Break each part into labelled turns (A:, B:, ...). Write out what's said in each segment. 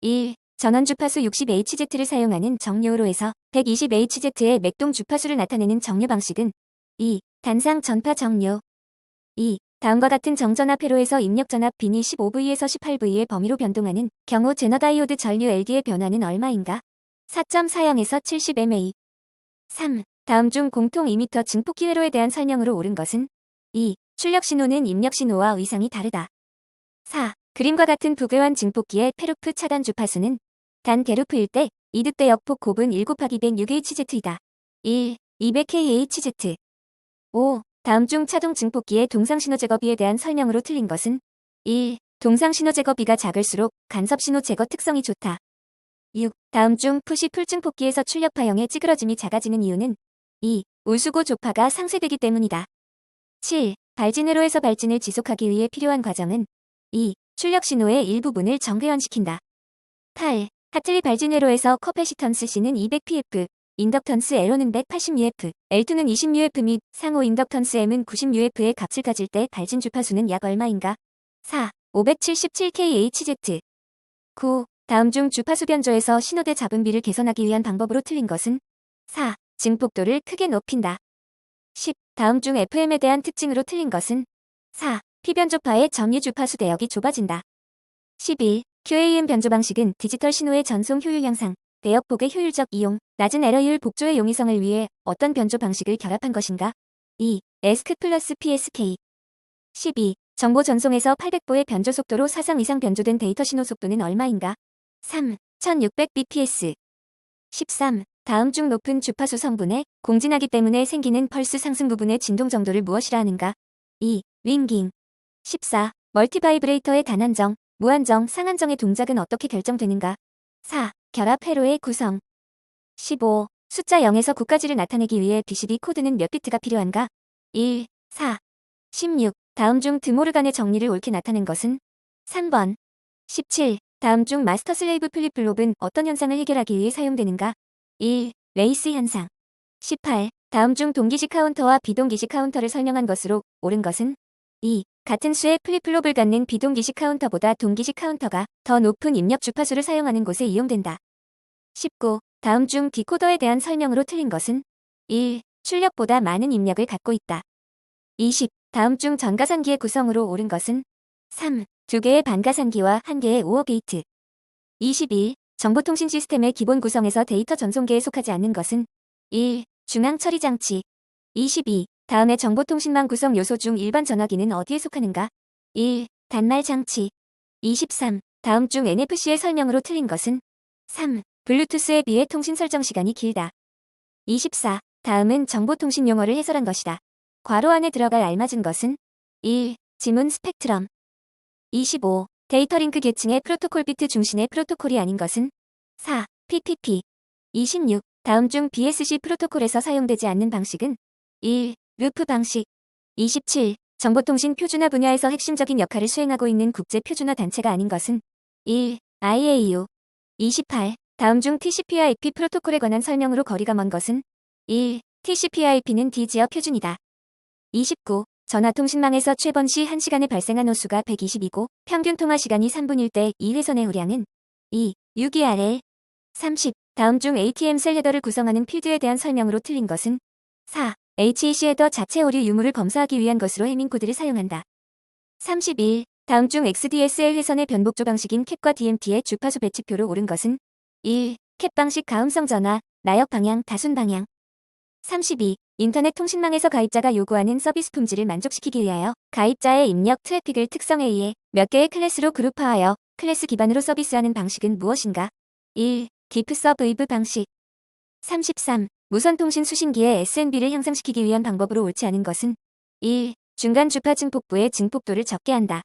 A: 1. 전원 주파수 60Hz를 사용하는 정류로에서 120Hz의 맥동 주파수를 나타내는 정류 방식은 2. 단상 전파 정류 2. 다음과 같은 정전압 회로에서 입력 전압 빈이 15V에서 18V의 범위로 변동하는 경우 제너 다이오드 전류 LD의 변화는 얼마인가? 4.40에서 70mA 3. 다음 중 공통 2m 증폭기 회로에 대한 설명으로 옳은 것은 2. 출력 신호는 입력 신호와 의상이 다르다. 4. 그림과 같은 부교환 증폭기의 페루프 차단 주파수는 단 게루프일 때 이득대 역폭 곱은 1 곱하기 106Hz이다. 1. 200kHz 5. 다음 중 차동 증폭기의 동상신호 제거비에 대한 설명으로 틀린 것은 1. 동상신호 제거비가 작을수록 간섭신호 제거 특성이 좋다. 6. 다음 중 푸시 풀증폭기에서 출력 파형의 찌그러짐이 작아지는 이유는 2. 울수고 조파가 상쇄되기 때문이다. 7. 발진회로에서 발진을 지속하기 위해 필요한 과정은 2. 출력 신호의 일부분을 정회원시킨다. 8. 하틀리 발진회로에서 커패시턴스 C는 200pf, 인덕턴스 L는 180uf, L2는 20uf 및 상호 인덕턴스 M은 90uf의 값을 가질 때 발진 주파수는 약 얼마인가? 4. 577kHz 9. 다음 중 주파수 변조에서 신호대 잡음비를 개선하기 위한 방법으로 틀린 것은 4. 증폭도를 크게 높인다. 10. 다음 중 FM에 대한 특징으로 틀린 것은 4. 피변조파의 점유 주파수 대역이 좁아진다. 11. QAM 변조 방식은 디지털 신호의 전송 효율 향상, 대역 폭의 효율적 이용, 낮은 에러율 복조의 용이성을 위해 어떤 변조 방식을 결합한 것인가? 2. 에스크 플러스 PSK 12. 정보 전송에서 800보의 변조 속도로 사상 이상 변조된 데이터 신호 속도는 얼마인가? 3. 1600bps 13. 다음 중 높은 주파수 성분에 공진하기 때문에 생기는 펄스 상승 부분의 진동 정도를 무엇이라 하는가? 2. 윙깅 14. 멀티바이브레이터의 단한정, 무한정, 상한정의 동작은 어떻게 결정되는가? 4. 결합 회로의 구성 15. 숫자 0에서 9까지를 나타내기 위해 BCD 코드는 몇 비트가 필요한가? 1, 4, 16. 다음 중 드모르간의 정리를 옳게 나타낸 것은 3번. 17. 다음 중 마스터 슬레이브 플립 플롭은 어떤 현상을 해결하기 위해 사용되는가? 1. 레이스 현상 18. 다음 중 동기식 카운터와 비동기식 카운터를 설명한 것으로 옳은 것은 2. 같은 수의 플립플롭을 갖는 비동기식 카운터보다 동기식 카운터가 더 높은 입력 주파수를 사용하는 곳에 이용된다. 19. 다음 중 디코더에 대한 설명으로 틀린 것은 1. 출력보다 많은 입력을 갖고 있다. 20. 다음 중 전가산기의 구성으로 옳은 것은 3. 두 개의 반가산기와 한 개의 오어 게이트. 21. 정보통신 시스템의 기본 구성에서 데이터 전송계에 속하지 않는 것은 1. 중앙 처리 장치. 22. 다음의 정보통신망 구성 요소 중 일반 전화기는 어디에 속하는가? 1. 단말 장치. 23. 다음 중 NFC의 설명으로 틀린 것은 3. 블루투스에 비해 통신 설정 시간이 길다. 24. 다음은 정보통신 용어를 해설한 것이다. 괄호 안에 들어갈 알맞은 것은 1. 지문 스펙트럼 25. 데이터 링크 계층의 프로토콜 비트 중심의 프로토콜이 아닌 것은 4. PPP 26. 다음 중 BSC 프로토콜에서 사용되지 않는 방식은 1. 루프 방식 27. 정보통신 표준화 분야에서 핵심적인 역할을 수행하고 있는 국제 표준화 단체가 아닌 것은 1. IAU 28. 다음 중 TCP/IP 프로토콜에 관한 설명으로 거리가 먼 것은 1. TCP/IP는 D지역 표준이다. 29. 전화통신망에서 최번 시 1시간에 발생한 호수가 120이고 평균 통화 시간이 3분일 때이 회선의 우량은 2. 6ERL 30. 다음 중 ATM 셀 헤더를 구성하는 필드에 대한 설명으로 틀린 것은 4. HEC 헤더 자체 오류 유무를 검사하기 위한 것으로 해밍 코드를 사용한다. 31. 다음 중 XDSL 회선의 변복조 방식인 캡과 DMT의 주파수 배치표로 옳은 것은 1. 캡 방식 가음성 전화, 나역 방향, 다순 방향. 32. 인터넷 통신망에서 가입자가 요구하는 서비스 품질을 만족시키기 위하여 가입자의 입력 트래픽을 특성에 의해 몇 개의 클래스로 그룹화하여 클래스 기반으로 서비스하는 방식은 무엇인가? 1. 디프 서브이브 방식 33. 무선통신 수신기의 SNB를 향상시키기 위한 방법으로 옳지 않은 것은 1. 중간 주파 증폭부의 증폭도를 적게 한다.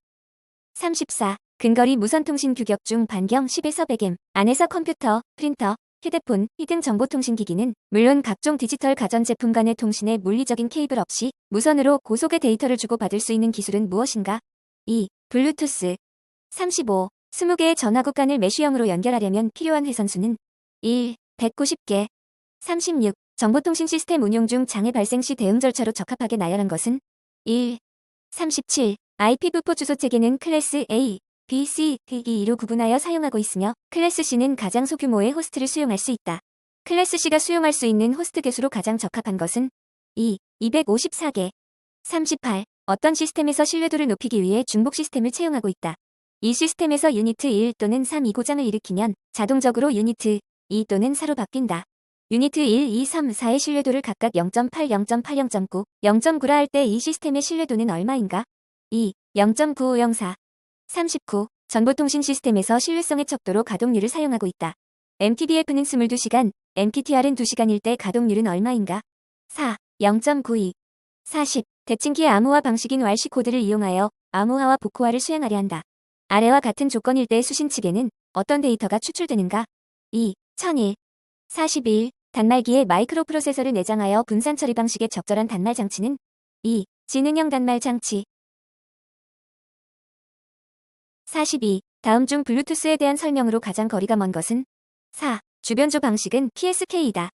A: 34. 근거리 무선통신 규격 중 반경 10에서 100M 안에서 컴퓨터, 프린터, 휴대폰, 히든 정보통신기기는 물론 각종 디지털 가전제품 간의 통신에 물리적인 케이블 없이 무선으로 고속의 데이터를 주고받을 수 있는 기술은 무엇인가? 2. 블루투스 35. 20개의 전화국 간을 메쉬형으로 연결하려면 필요한 회선수는 1. 190개 36. 정보통신 시스템 운용 중 장애 발생 시 대응 절차로 적합하게 나열한 것은 1. 37. IPv4 주소 체계는 클래스 A, B, C, D, E로 구분하여 사용하고 있으며 클래스 C는 가장 소규모의 호스트를 수용할 수 있다. 클래스 C가 수용할 수 있는 호스트 개수로 가장 적합한 것은 2, 254개, 38. 어떤 시스템에서 신뢰도를 높이기 위해 중복 시스템을 채용하고 있다. 이 시스템에서 유니트 1 또는 3, 2 고장을 일으키면 자동적으로 유니트 2 또는 4로 바뀐다. 유니트 1, 2, 3, 4의 신뢰도를 각각 0.8, 0.8, 0.9, 0.9라 할 때 이 시스템의 신뢰도는 얼마인가? 2, 0.9504, 39. 정보통신 시스템에서 신뢰성의 척도로 가동률을 사용하고 있다. MTBF는 22시간, MTTR은 2시간일 때 가동률은 얼마인가? 4, 0.92, 40. 대칭기의 암호화 방식인 왈시 코드를 이용하여 암호화와 복호화를 수행하려 한다. 아래와 같은 조건일 때 수신 측에는 어떤 데이터가 추출되는가? 2. 1001. 41. 단말기에 마이크로 프로세서를 내장하여 분산 처리 방식의 적절한 단말 장치는 2. 지능형 단말 장치. 42. 다음 중 블루투스에 대한 설명으로 가장 거리가 먼 것은 4. 주변조 방식은 PSK이다.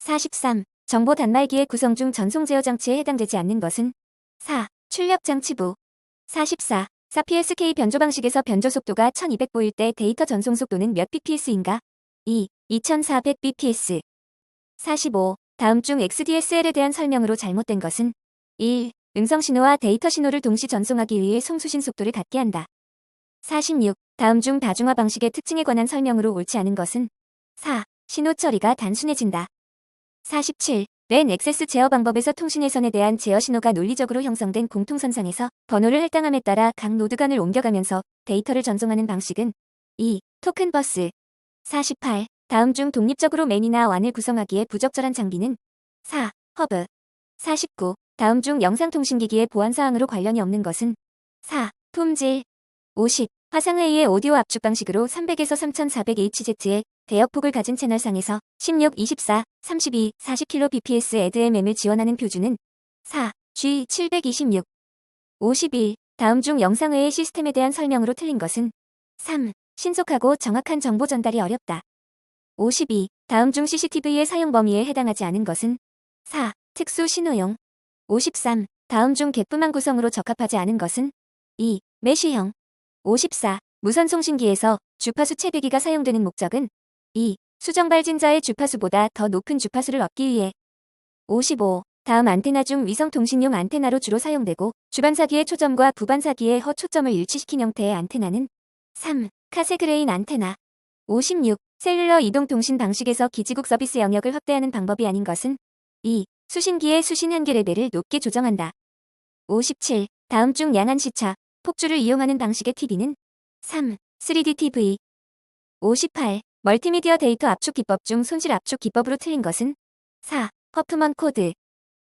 A: 43. 정보 단말기의 구성 중 전송 제어 장치에 해당되지 않는 것은 4. 출력 장치부 44. 4 PSK 변조 방식에서 변조 속도가 1200보일 때 데이터 전송 속도는 몇 bps인가? 2. 2400 bps 45. 다음 중 XDSL에 대한 설명으로 잘못된 것은 1. 음성 신호와 데이터 신호를 동시 전송하기 위해 송수신 속도를 갖게 한다. 46. 다음 중 다중화 방식의 특징에 관한 설명으로 옳지 않은 것은 4. 신호 처리가 단순해진다. 47. 랜 액세스 제어 방법에서 통신회선에 대한 제어 신호가 논리적으로 형성된 공통선상에서 번호를 할당함에 따라 각 노드 간을 옮겨가면서 데이터를 전송하는 방식은 2. 토큰 버스 48. 다음 중 독립적으로 맨이나 완을 구성하기에 부적절한 장비는 4. 허브 49. 다음 중 영상통신기기의 보안사항으로 관련이 없는 것은 4. 품질 50. 화상회의의 오디오 압축 방식으로 300에서 3400Hz의 대역폭을 가진 채널상에서 16, 24, 32, 40kbps 에드MM을 지원하는 표준은 4, G 726, 51. 다음 중 영상회의 시스템에 대한 설명으로 틀린 것은 3. 신속하고 정확한 정보 전달이 어렵다. 52. 다음 중 CCTV의 사용 범위에 해당하지 않은 것은 4. 특수 신호용 53. 다음 중 개뿐한 구성으로 적합하지 않은 것은 2. 메쉬형 54. 무선 송신기에서 주파수 채비기가 사용되는 목적은 2. 수정 발진자의 주파수보다 더 높은 주파수를 얻기 위해 55. 다음 안테나 중 위성 통신용 안테나로 주로 사용되고 주반사기의 초점과 부반사기의 허초점을 일치시킨 형태의 안테나는 3. 카세그레인 안테나 56. 셀룰러 이동통신 방식에서 기지국 서비스 영역을 확대하는 방법이 아닌 것은 2. 수신기의 수신 한계 레벨을 높게 조정한다. 57. 다음 중 양한 시차, 폭주를 이용하는 방식의 TV는 3. 3D TV 58. 멀티미디어 데이터 압축 기법 중 손실 압축 기법으로 틀린 것은 4. 허프먼 코드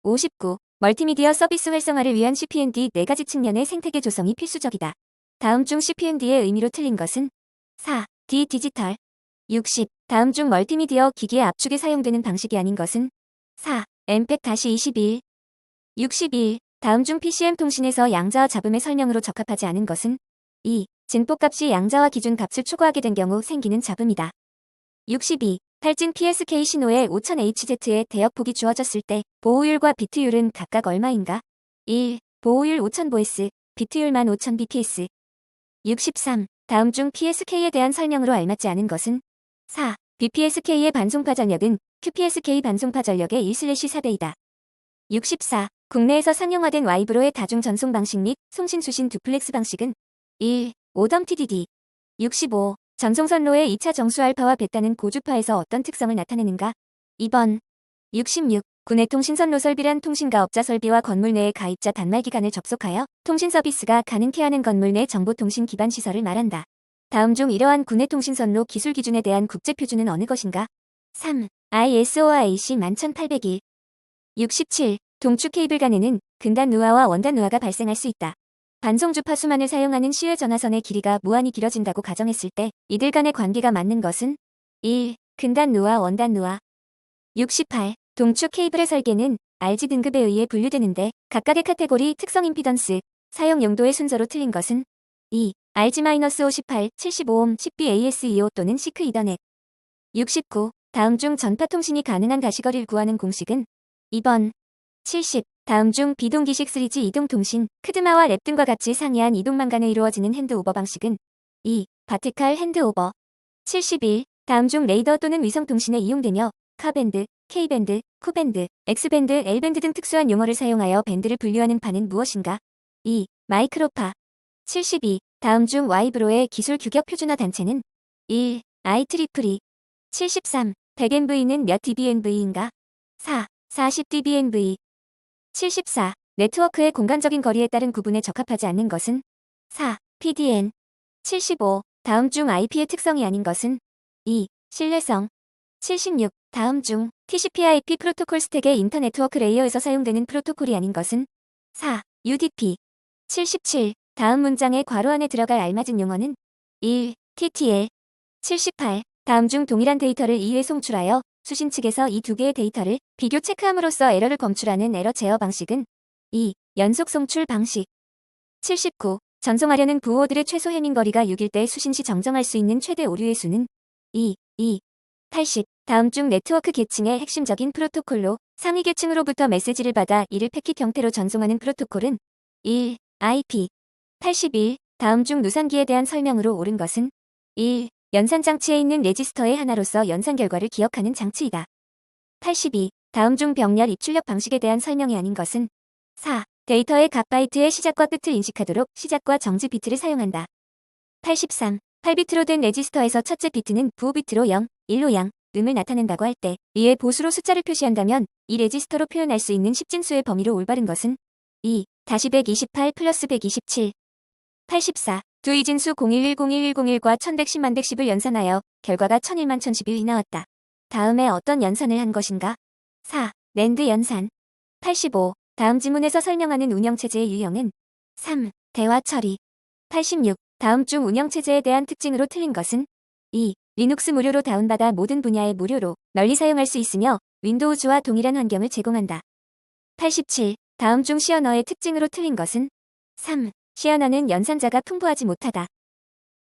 A: 59. 멀티미디어 서비스 활성화를 위한 CPND 4가지 측면의 생태계 조성이 필수적이다. 다음 중 CPND의 의미로 틀린 것은 4. D 디지털 60. 다음 중 멀티미디어 기기의 압축에 사용되는 방식이 아닌 것은 4. MPEG-21 61. 다음 중 PCM 통신에서 양자와 잡음의 설명으로 적합하지 않은 것은 2. 진폭값이 양자와 기준 값을 초과하게 된 경우 생기는 잡음이다. 62. 탈진 PSK 신호에 5000Hz의 대역폭이 주어졌을 때 보호율과 비트율은 각각 얼마인가? 1. 보호율 5000보이스, 비트율만 5000bps. 63. 다음 중 PSK에 대한 설명으로 알맞지 않은 것은 4. BPSK의 반송파 전력은 QPSK 반송파 전력의 1/4배이다. 64. 국내에서 상용화된 와이브로의 다중 전송 방식 및 송신 수신 두플렉스 방식은 1. 오덤 TDD 65. 전송선로의 2차 정수 알파와 베타는 고주파에서 어떤 특성을 나타내는가? 2번 66. 국내 통신선로 설비란 통신가 업자 설비와 건물 내의 가입자 단말기간을 접속하여 통신 서비스가 가능케 하는 건물 내 정보통신 기반 시설을 말한다. 다음 중 이러한 국내 통신선로 기술 기준에 대한 국제 표준은 어느 것인가? 3. ISO와 AC 11801 67. 동축 케이블 간에는 근단 누화와 원단 누화가 발생할 수 있다. 반송 주파수만을 사용하는 시외 전화선의 길이가 무한히 길어진다고 가정했을 때 이들 간의 관계가 맞는 것은 1. 근단 누화 원단 누화 68. 동축 케이블의 설계는 RG 등급에 의해 분류되는데 각각의 카테고리 특성 임피던스, 사용 용도의 순서로 틀린 것은 2. RG-58, 75옴, 10B AS25 또는 시크 이더넷 69. 다음 중 전파 통신이 가능한 가시거리를 구하는 공식은 2번 70. 다음 중 비동기식 3G 이동통신, 크드마와 랩 등과 같이 상이한 이동망 간에 이루어지는 핸드오버 방식은 2. 바티칼 핸드오버 71. 다음 중 레이더 또는 위성통신에 이용되며 카밴드, K밴드, Q밴드, X밴드, L밴드 등 특수한 용어를 사용하여 밴드를 분류하는 바는 무엇인가? 2. 마이크로파 72. 다음 중 와이브로의 기술 규격 표준화 단체는 1. IEEE 73. 100MV는 몇 dBNV인가? 4. 40 dBNV 74. 네트워크의 공간적인 거리에 따른 구분에 적합하지 않는 것은 4. PDN 75. 다음 중 IP의 특성이 아닌 것은 2. 신뢰성 76. 다음 중 TCP/IP 프로토콜 스택의 인터네트워크 레이어에서 사용되는 프로토콜이 아닌 것은 4. UDP 77. 다음 문장의 괄호 안에 들어갈 알맞은 용어는 1. TTL 78. 다음 중 동일한 데이터를 2회 송출하여 수신 측에서 이 두 개의 데이터를 비교 체크함으로써 에러를 검출하는 에러 제어 방식은 2. 연속 송출 방식 79. 전송하려는 부호들의 최소 해밍 거리가 6일 때 수신 시 정정할 수 있는 최대 오류의 수는 2. 2. 80. 다음 중 네트워크 계층의 핵심적인 프로토콜로 상위 계층으로부터 메시지를 받아 이를 패킷 형태로 전송하는 프로토콜은 1. IP 81. 다음 중 누산기에 대한 설명으로 옳은 것은 1. 연산장치에 있는 레지스터의 하나로서 연산 결과를 기억하는 장치이다. 82. 다음 중 병렬 입출력 방식에 대한 설명이 아닌 것은 4. 데이터의 각 바이트의 시작과 끝을 인식하도록 시작과 정지 비트를 사용한다. 83. 8비트로 된 레지스터에서 첫째 비트는 부호 비트로 0, 1로 양, 음을 나타낸다고 할 때 이에 보수로 숫자를 표시한다면 이 레지스터로 표현할 수 있는 10진수의 범위로 올바른 것은 2. 다시 128 플러스 127 84. 두 이진수 01101101과 1110만 110을 연산하여 결과가 1001만 1011이 나왔다. 다음에 어떤 연산을 한 것인가? 4. 랜드 연산 85. 다음 지문에서 설명하는 운영체제의 유형은 3. 대화 처리 86. 다음 중 운영체제에 대한 특징으로 틀린 것은 2. 리눅스 무료로 다운받아 모든 분야의 무료로 널리 사용할 수 있으며 윈도우즈와 동일한 환경을 제공한다. 87. 다음 중 시어너의 특징으로 틀린 것은 3. 시어너는 연산자가 풍부하지 못하다.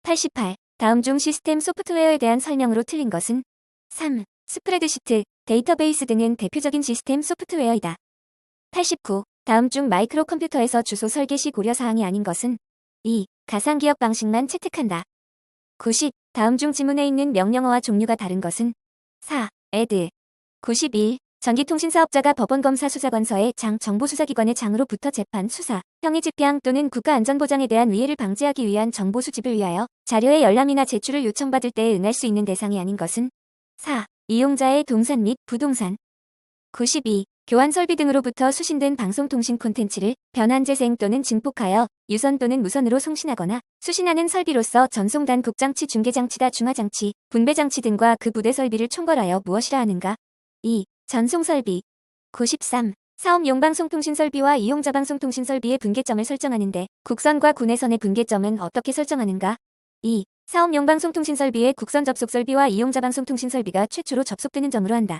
A: 88. 다음 중 시스템 소프트웨어에 대한 설명으로 틀린 것은 3. 스프레드시트, 데이터베이스 등은 대표적인 시스템 소프트웨어이다. 89. 다음 중 마이크로 컴퓨터에서 주소 설계 시 고려사항이 아닌 것은 2. 가상기억 방식만 채택한다. 90. 다음 중 지문에 있는 명령어와 종류가 다른 것은 4. add 91. 전기통신사업자가 법원검사 수사관서의 장 정보수사기관의 장으로부터 재판 수사, 형의 집행 또는 국가안전보장에 대한 위해를 방지하기 위한 정보 수집을 위하여 자료의 열람이나 제출을 요청받을 때에 응할 수 있는 대상이 아닌 것은 4. 이용자의 동산 및 부동산 92. 교환 설비 등으로부터 수신된 방송통신 콘텐츠를 변환 재생 또는 증폭하여 유선 또는 무선으로 송신하거나 수신하는 설비로서 전송단 국장치 중계장치다 중화장치, 분배장치 등과 그 부대 설비를 총괄하여 무엇이라 하는가? 2. 전송설비 93. 사업용 방송통신 설비와 이용자 방송통신 설비의 분계점을 설정하는데 국선과 군내선의 분계점은 어떻게 설정하는가? 2. 사업용 방송통신 설비의 국선 접속 설비와 이용자 방송통신 설비가 최초로 접속되는 점으로 한다.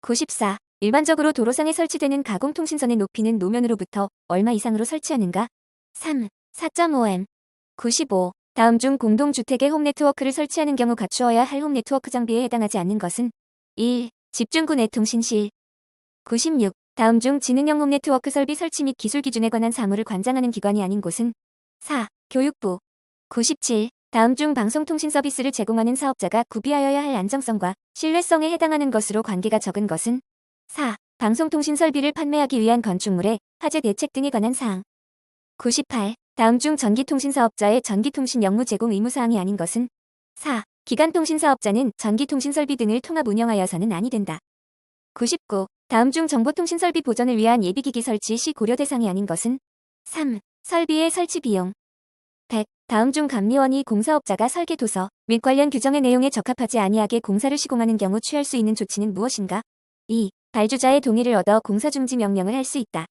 A: 94. 일반적으로 도로상에 설치되는 가공통신선의 높이는 노면으로부터 얼마 이상으로 설치하는가? 3. 4.5m 95. 다음 중 공동주택의 홈네트워크를 설치하는 경우 갖추어야 할 홈네트워크 장비에 해당하지 않는 것은 1. 집중구 내통신실 96. 다음 중 지능형 홈 네트워크 설비 설치 및 기술 기준에 관한 사무를 관장하는 기관이 아닌 곳은 4. 교육부 97. 다음 중 방송통신 서비스를 제공하는 사업자가 구비하여야 할 안정성과 신뢰성에 해당하는 것으로 관계가 적은 것은 4. 방송통신 설비를 판매하기 위한 건축물의 화재 대책 등에 관한 사항. 98. 다음 중 전기통신 사업자의 전기통신 영무 제공 의무 사항이 아닌 것은 4. 기간통신 사업자는 전기통신 설비 등을 통합 운영하여서는 아니 된다. 99. 다음 중 정보통신 설비 보전을 위한 예비기기 설치 시 고려 대상이 아닌 것은 3. 설비의 설치 비용 100. 다음 중 감리원이 공사업자가 설계 도서 및 관련 규정의 내용에 적합하지 아니하게 공사를 시공하는 경우 취할 수 있는 조치는 무엇인가? 2. 발주자의 동의를 얻어 공사 중지 명령을 할 수 있다.